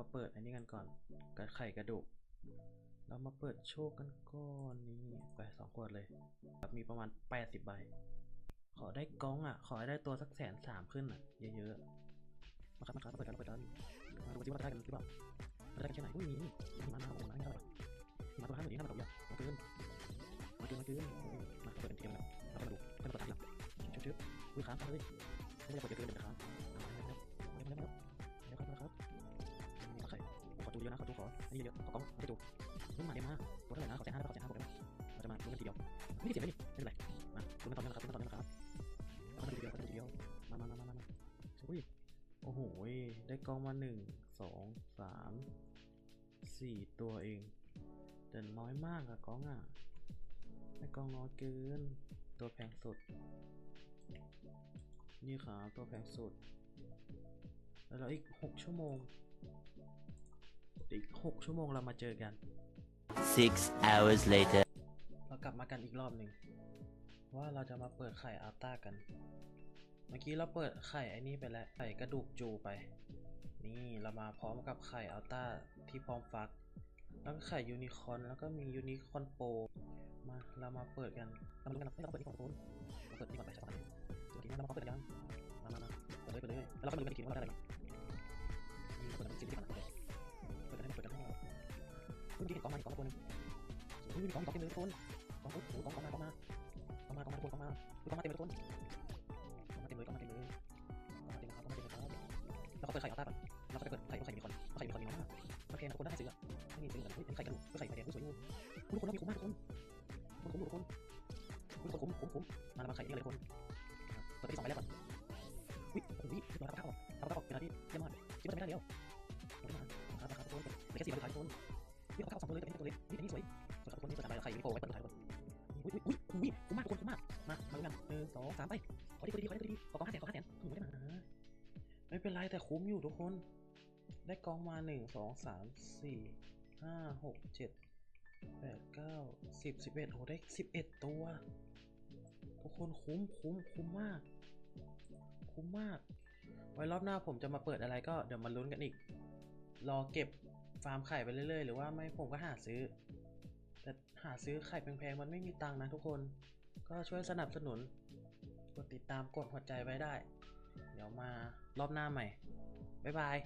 มาเปิดอันนี้กันก่อนกระไข่กระดูก เรามาเปิดโชคกันก่อนนี่ไปสองขวดเลยแบบมีประมาณ 80 ใบ ขอได้กล้องอะ ขอได้ตัวสักแสนสามขึ้นอะ เยอะๆ มาครับมาครับมาเปิดกันมาเปิดกันมาดูสิว่าได้กันหรือเปล่าได้กันแค่ไหนอุ้ยมีนี่มีมามาเอามาให้เท่าไหร่มาตัวห้าหมื่นนี้ห้าหมื่นดอกเบี้ยมาเกินมาเกินมาเกินมาเปิดเป็นเกมแล้วเราไปดูไปดูตัวตัดหลังชุบๆอุ้ยค้างเลยไม่ได้กดเกินเดี๋ยวค้าง เยอะนะขอดูขอนี่เยอะขอกล้องให้ดูนี่มาเดี๋ยวมาตัวเท่าไหร่นะขอแสนห้าขอแสนห้าบอกเลยเราจะมาดูกันทีเดียวไม่ได้เสียไม่เป็นไรมาดูกันตอนนี้นะครับดูกันตอนนี้นะครับมาดูทีเดียวมาดูทีเดียวมามามามามาอุ้ยโอ้โหได้กล้องมาหนึ่งสองสามสี่ตัวเองแต่น้อยมากอะกล้องอะได้กล้องน้อยเกินตัวแพงสุด นี่ครับตัวแพงสุด แล้วอีกหกชั่วโมง อีกหกชั่วโมงเรามาเจอกัน Six hours later. เรากลับมากันอีกรอบหนึ่งว่าเราจะมาเปิดไข่อัลต้ากัน เมื่อกี้เราเปิดไข่ไอ้นี่ไปแล้วไข่กระดูกจูไป นี่เรามาพร้อมกับไข่อัลต้าที่พร้อมฟัก แล้วก็ไข่ยูนิคอร์นแล้วก็มียูนิคอร์นโปรมาเรามาเปิดกันเรามาดูกันเราเปิดนี่ก่อนทุกคนเราเปิดนี่ก่อนไปใช่ไหมตัวนี้เรามาเปิดกันยังมามามาเปิดเลยเปิดเลยแล้วเราก็มาดูกันอีกทีว่าเราได้อะไรบ้างนี่เราเปิดกันสิบวิธีก่อน เมื่อกี้เห็นกองมาอีกกองตัวนึงอุ้ยมีกล้องกล้องเต็มเลยทุกคนกองโอ้โหกองกองมากองมากองมากองมาทุกคนกองมาอุ้ยกล้องมาเต็มเลยทุกคนกองมาเต็มเลยกองมาเต็มเลยกองมาเต็มเลยครับกองมาเต็มเลยครับแล้วก็เปิดไข่อัลต้าก่อนแล้วก็ไปเปิดไข่ไข่มีคนไข่มีคนมีน้อยมากโอเคนะทุกคนถ้าใครซื้ออะไม่มีซื้อกันเฮ้ยเป็นไข่กระดูกเป็นไข่ไข่แดงสวยอยู่ทุกคนเรามีคุ้มมากทุกคนทุกคนคุ้มทุกคนคุ้มคุ้มคุ้มมาแล้วมาไข่นี่เลยทุกคนเปิดที่สองไปแล้วก่อนอุ้ยอุ้ยเรียบร้อยครับเอาเอาเอาเป็นอะไรที่เยี่ยมมากคิดว่าจะไม่ได้แล้วโอ้ยมาครับครับทุกคนเป็นแค่สี่ใบสุดท้ายทุกคน องตัวเลยแต่ไม่ใช่ตัวเล็กนี่นี้สวยสวยครับทุกคนนี่เปิดสามใบไข่ยูนิโคไว้เปิดสุดท้ายทุกคนอุ้ยอุ้ยอุ้ยคุ้มมากทุกคนคุ้มมากมามาดูกันหนึ่งสองสามไปขอดีขอดีขอดีขอดีขอกองห้าแสนขอห้าแสนถึงไม่ได้มาไม่เป็นไรแต่คุ้มอยู่ทุกคน ได้กองมาหนึ่งสองสามสี่ห้าหกเจ็ดแปดเก้าสิบสิบเอ็ดโอ้ได้สิบเอ็ดตัว ทุกคนคุ้มคุ้มคุ้มมาก คุ้มมาก ไว้รอบหน้าผมจะมาเปิดอะไรก็เดี๋ยวมาลุ้นกันอีก รอเก็บ ฟาร์มไข่ไปเรื่อยๆ หรือว่าไม่ผมก็หาซื้อ แต่หาซื้อไข่แพงๆ มันไม่มีตังค์นะทุกคน ก็ช่วยสนับสนุน กดติดตามกดหัวใจไว้ได้ เดี๋ยวมารอบหน้าใหม่ บ๊ายบาย